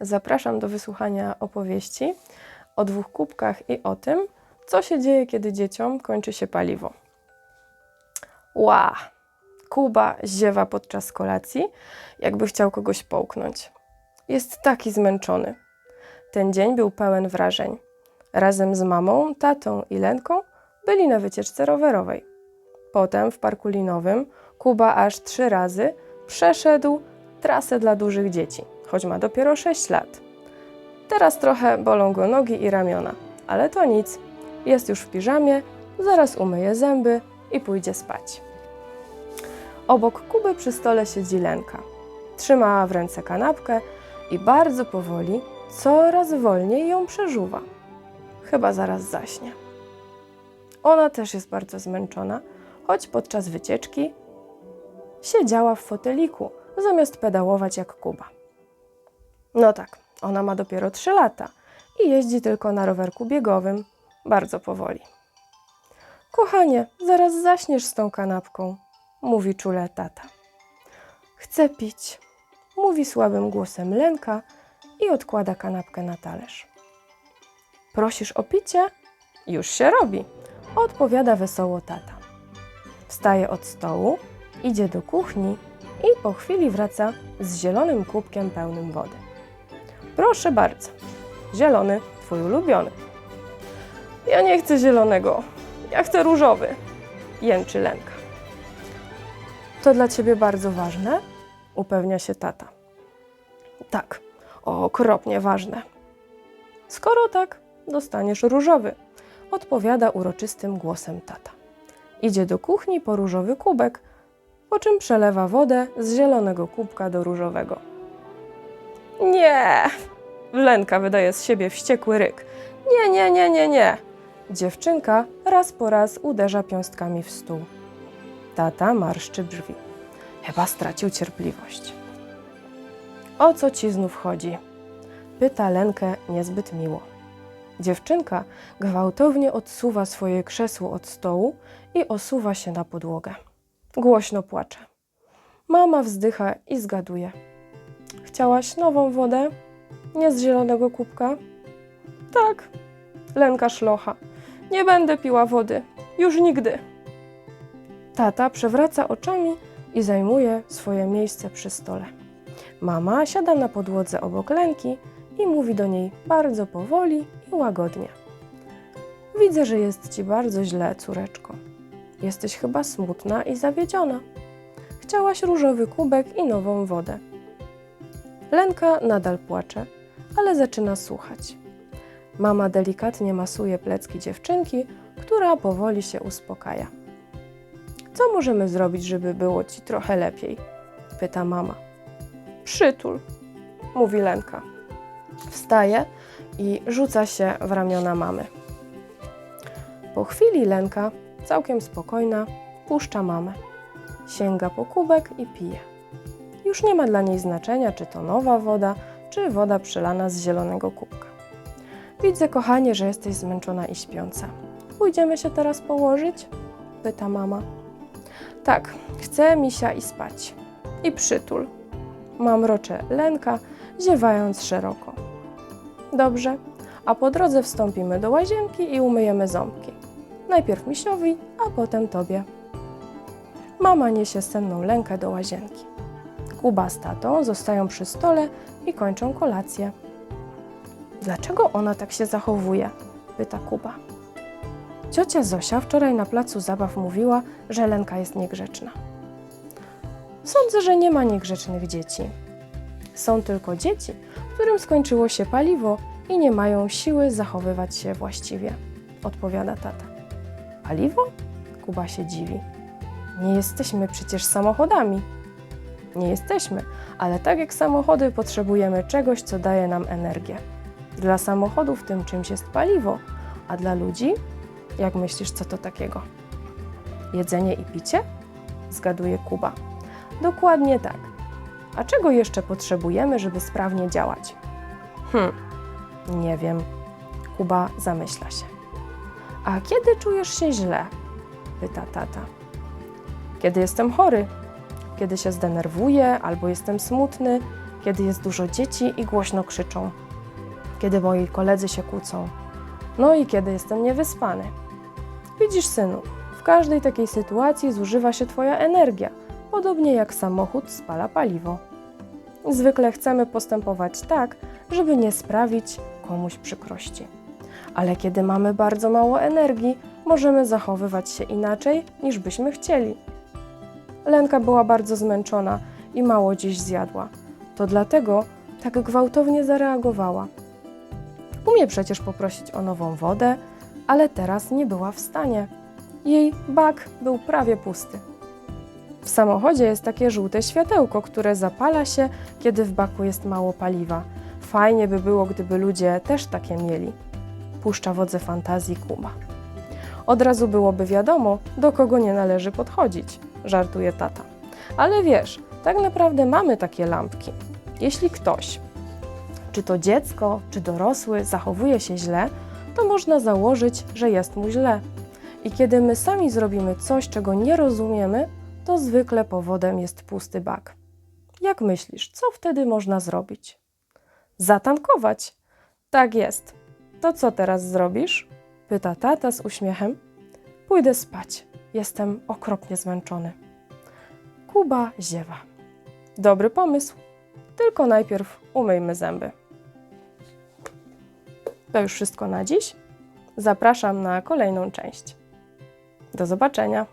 Zapraszam do wysłuchania opowieści o dwóch kubkach i o tym, co się dzieje, kiedy dzieciom kończy się paliwo. Ła! Kuba ziewa podczas kolacji, jakby chciał kogoś połknąć. Jest taki zmęczony. Ten dzień był pełen wrażeń. Razem z mamą, tatą i Lenką byli na wycieczce rowerowej. Potem w parku linowym Kuba aż trzy razy przeszedł trasę dla dużych dzieci, choć ma dopiero 6 lat. Teraz trochę bolą go nogi i ramiona, ale to nic. Jest już w piżamie, zaraz umyje zęby i pójdzie spać. Obok Kuby przy stole siedzi Lenka. Trzyma w ręce kanapkę i bardzo powoli, coraz wolniej ją przeżuwa. Chyba zaraz zaśnie. Ona też jest bardzo zmęczona, choć podczas wycieczki siedziała w foteliku, zamiast pedałować jak Kuba. No tak, ona ma dopiero 3 lata i jeździ tylko na rowerku biegowym, bardzo powoli. Kochanie, zaraz zaśniesz z tą kanapką, mówi czule tata. Chcę pić, mówi słabym głosem Lenka i odkłada kanapkę na talerz. Prosisz o picie? Już się robi, odpowiada wesoło tata. Wstaje od stołu, idzie do kuchni i po chwili wraca z zielonym kubkiem pełnym wody. Proszę bardzo, zielony, twój ulubiony. Ja nie chcę zielonego, ja chcę różowy, jęczy Lenka. To dla ciebie bardzo ważne? Upewnia się tata. Tak, okropnie ważne. Skoro tak, dostaniesz różowy, odpowiada uroczystym głosem tata. Idzie do kuchni po różowy kubek, po czym przelewa wodę z zielonego kubka do różowego. Nie! Lenka wydaje z siebie wściekły ryk. Nie, nie, nie, nie, nie! Dziewczynka raz po raz uderza piąstkami w stół. Tata marszczy brwi. Chyba stracił cierpliwość. O co ci znów chodzi? Pyta Lenkę niezbyt miło. Dziewczynka gwałtownie odsuwa swoje krzesło od stołu i osuwa się na podłogę. Głośno płacze. Mama wzdycha i zgaduje. Chciałaś nową wodę? Nie z zielonego kubka? Tak. Lenka szlocha. Nie będę piła wody. Już nigdy. Tata przewraca oczami i zajmuje swoje miejsce przy stole. Mama siada na podłodze obok Lenki i mówi do niej bardzo powoli i łagodnie. Widzę, że jest ci bardzo źle, córeczko. Jesteś chyba smutna i zawiedziona. Chciałaś różowy kubek i nową wodę. Lenka nadal płacze, ale zaczyna słuchać. Mama delikatnie masuje plecki dziewczynki, która powoli się uspokaja. Co możemy zrobić, żeby było ci trochę lepiej? pyta mama. Przytul, mówi Lenka. Wstaje i rzuca się w ramiona mamy. Po chwili Lenka, całkiem spokojna, puszcza mamę. Sięga po kubek i pije. Już nie ma dla niej znaczenia, czy to nowa woda, czy woda przelana z zielonego kubka. Widzę, kochanie, że jesteś zmęczona i śpiąca. Pójdziemy się teraz położyć? pyta mama. Tak, chcę misia i spać. I przytul. Mamrocze Lenka, ziewając szeroko. Dobrze, a po drodze wstąpimy do łazienki i umyjemy ząbki. Najpierw misiowi, a potem tobie. Mama niesie senną Lenkę do łazienki. Kuba z tatą zostają przy stole i kończą kolację. Dlaczego ona tak się zachowuje? pyta Kuba. Ciocia Zosia wczoraj na placu zabaw mówiła, że Lenka jest niegrzeczna. Sądzę, że nie ma niegrzecznych dzieci. Są tylko dzieci, którym skończyło się paliwo i nie mają siły zachowywać się właściwie, odpowiada tata. Paliwo? Kuba się dziwi. Nie jesteśmy przecież samochodami. Nie jesteśmy, ale tak jak samochody potrzebujemy czegoś, co daje nam energię. Dla samochodów tym czymś jest paliwo, a dla ludzi, jak myślisz, co to takiego? Jedzenie i picie? Zgaduje Kuba. Dokładnie tak. A czego jeszcze potrzebujemy, żeby sprawnie działać? Hm, nie wiem. Kuba zamyśla się. A kiedy czujesz się źle? Pyta tata. Kiedy jestem chory, kiedy się zdenerwuję albo jestem smutny, kiedy jest dużo dzieci i głośno krzyczą, kiedy moi koledzy się kłócą, no i kiedy jestem niewyspany. Widzisz, synu, w każdej takiej sytuacji zużywa się Twoja energia, podobnie jak samochód spala paliwo. Zwykle chcemy postępować tak, żeby nie sprawić komuś przykrości. Ale kiedy mamy bardzo mało energii, możemy zachowywać się inaczej niż byśmy chcieli. Lenka była bardzo zmęczona i mało dziś zjadła. To dlatego tak gwałtownie zareagowała. Umie przecież poprosić o nową wodę, ale teraz nie była w stanie. Jej bak był prawie pusty. W samochodzie jest takie żółte światełko, które zapala się, kiedy w baku jest mało paliwa. Fajnie by było, gdyby ludzie też takie mieli. Puszcza wodze fantazji Kuba. Od razu byłoby wiadomo, do kogo nie należy podchodzić, żartuje tata. Ale wiesz, tak naprawdę mamy takie lampki. Jeśli ktoś, czy to dziecko, czy dorosły, zachowuje się źle, to można założyć, że jest mu źle. I kiedy my sami zrobimy coś, czego nie rozumiemy, to zwykle powodem jest pusty bak. Jak myślisz, co wtedy można zrobić? Zatankować. Tak jest. To co teraz zrobisz? Pyta tata z uśmiechem. Pójdę spać. Jestem okropnie zmęczony. Kuba ziewa. Dobry pomysł. Tylko najpierw umyjmy zęby. To już wszystko na dziś. Zapraszam na kolejną część. Do zobaczenia.